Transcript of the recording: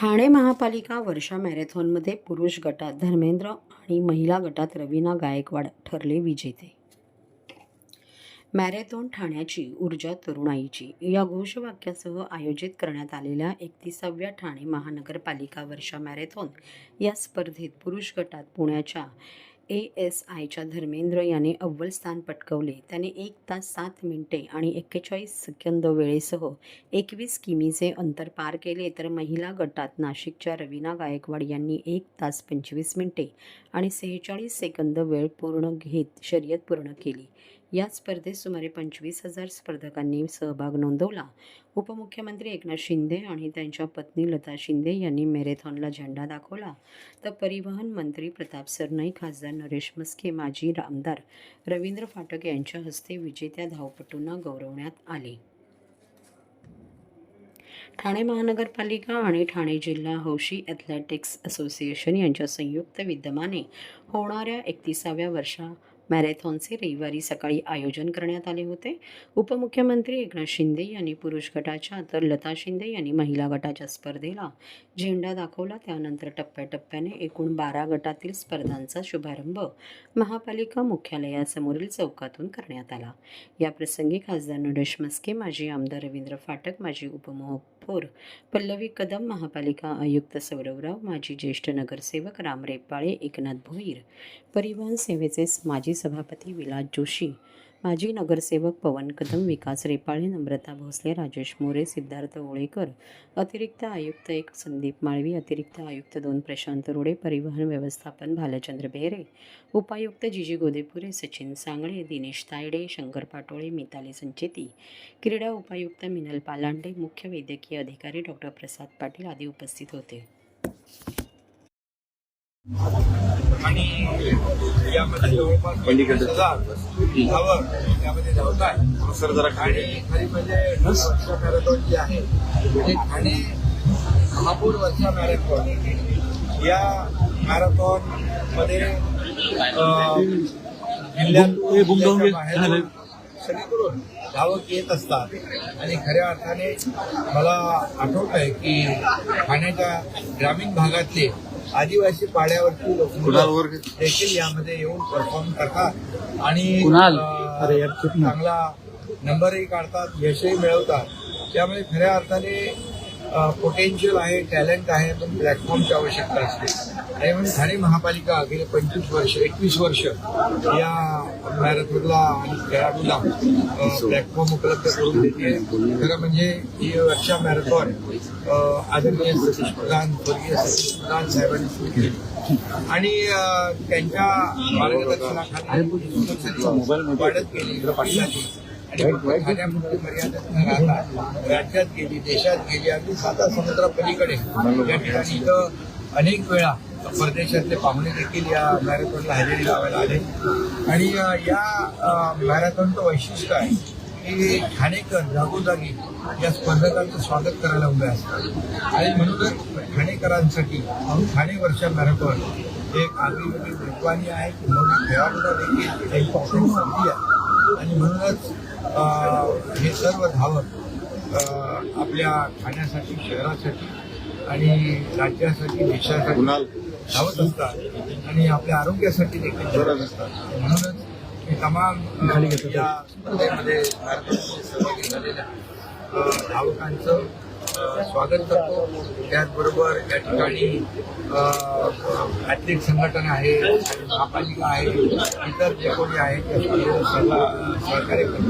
ठाणे महापालिका वर्षा मॅरेथॉनमध्ये पुरुष गटात धर्मेंद्र आणि महिला गटात रवीना गायकवाड ठरले विजेते. मॅरेथॉन ठाण्याची ऊर्जा तरुणाईची. या घोषवाक्यासह आयोजित करण्यात आलेल्या एकतीसाव्या ठाणे महानगरपालिका वर्षा मॅरेथॉन या स्पर्धेत पुरुष गटात पुण्याच्या ए एस आयच्या धर्मेंद्र याने अव्वल स्थान पटकवले. त्याने एक तास सात मिनिटे आणि एक्केचाळीस सेकंद वेळेसह एकवीस किमीचे अंतर पार केले तर महिला गटात नाशिकच्या रवीना गायकवाड यांनी एक तास पंचवीस मिनिटे आणि सेहेचाळीस सेकंद वेळ पूर्ण घेत शर्यत पूर्ण केली. या स्पर्धेत सुमारे पंचवीस हजार स्पर्धकांनी सहभाग नोंदवला. उपमुख्यमंत्री एकनाथ शिंदे आणि त्यांच्या पत्नी लता शिंदे यांनी मॅरेथॉनला झेंडा दाखवला. तर परिवहन मंत्री प्रताप सरनाई खासदार नरेश मस्के माजी आमदार रवींद्र फाटक यांच्या हस्ते विजेत्या धावपटूंना गौरवण्यात आले. ठाणे महानगरपालिका आणि ठाणे जिल्हा हौशी ॲथलेटिक्स असोसिएशन यांच्या संयुक्त विद्यमाने होणाऱ्या एकतीसाव्या वर्षा मॅरेथॉनचे रविवारी सकाळी आयोजन करण्यात आले होते. उपमुख्यमंत्री एकनाथ शिंदे यांनी पुरुष गटाच्या तर लता शिंदे यांनी महिला गटाच्या स्पर्धेला झेंडा दाखवला. त्यानंतर टप्प्याटप्प्याने एकूण बारा गटातील स्पर्धांचा शुभारंभ महापालिका मुख्यालयासमोरील चौकातून करण्यात आला. याप्रसंगी खासदार नरेश मस्के माजी आमदार रवींद्र फाटक माजी उपमहापौर पल्लवी कदम महापालिका आयुक्त सौरवराव माजी ज्येष्ठ नगरसेवक राम रेपाळे एकनाथ भोईर परिवहन सेवेचे माजी सभापती विलास जोशी माजी नगरसेवक पवन कदम विकास रेपाळे नम्रता भोसले राजेश मोरे सिद्धार्थ ओळेकर अतिरिक्त आयुक्त एक संदीप माळवी अतिरिक्त आयुक्त दोन प्रशांत रोडे परिवहन व्यवस्थापन भालचंद्र बेहरे उपायुक्त जिजी गोदेपुरे सचिन सांगळे दिनेश तायडे शंकर पाटोळे मिताली संचेती क्रीडा उपायुक्त मिनल पालांडे मुख्य वैद्यकीय अधिकारी डॉक्टर प्रसाद पाटील आदी उपस्थित होते. आणि यामध्ये जवळपास पंचवीस हजार धावक यामध्ये धावत आहे. सर जरा आणि खरी म्हणजे वर्ष मॅरेथॉन जी आहे ते ठाणे महापूर वर्षा मॅरेथॉन या मॅरेथॉनमध्ये जिल्ह्यातून बाहेरून सगळीकडून धावक येत असतात. आणि खऱ्या अर्थाने मला आठवत आहे की ठाण्याच्या ग्रामीण भागातले आदिवासी पाड्यावरती लोक देखील यामध्ये येऊन परफॉर्म करतात. आणि चांगला नंबरही काढतात यशही मिळवतात. त्यामुळे खऱ्या अर्थाने पोटेन्शियल आहे टॅलेंट आहे पण प्लॅटफॉर्मची आवश्यकता असते. आणि म्हणून ठाणे महापालिका गेले पंचवीस वर्ष एकवीस वर्ष या मॅरेथॉनला आणि खेळाडूला प्लॅटफॉर्म उपलब्ध करून देते. खरं म्हणजे ही वर्षा मॅरेथॉन आदरणीय सतीश प्रधान स्वर्गीय सतीश प्रधान साहेबांनी सुरू केली. आणि त्यांच्या मार्गदर्शनाखाली वाढत गेली. प्रगती आणि फक्त ठाण्यापुरती मर्यादित न राहता राज्यात गेली देशात गेली अगदी साता समुद्रापलीकडे. या ठिकाणी इथं अनेक वेळा परदेशातले पाहुणे देखील या मॅरेथॉनला हजेरी लावायला आले. आणि या मॅरेथॉनचं वैशिष्ट्य आहे की ठाणेकर जागोजागी या स्पर्धकांचं स्वागत करायला उभे असतात. आणि म्हणूनच ठाणेकरांसाठी ठाणे वर्षा मॅरेथॉन एक आगळी वेगळी आहे की म्हणून खेळाडूला देखील एक संधी आहे. आणि म्हणूनच हे सर्व धावक अं, आपल्या ठाण्यासाठी शहरासाठी आणि राज्यासाठी देशासाठी धावत असतात आणि आपल्या आरोग्यासाठी देखील धावत असतात. म्हणूनच मी तमाम या स्पर्धेमध्ये भारतामध्ये सहभागी झालेल्या धावकांचं स्वागत करतो. त्याचबरोबर या ठिकाणी ॲथलीट संघटना आहे महापालिका आहे इतर जे कोणी आहेत त्या सर्व सहकार्य करतो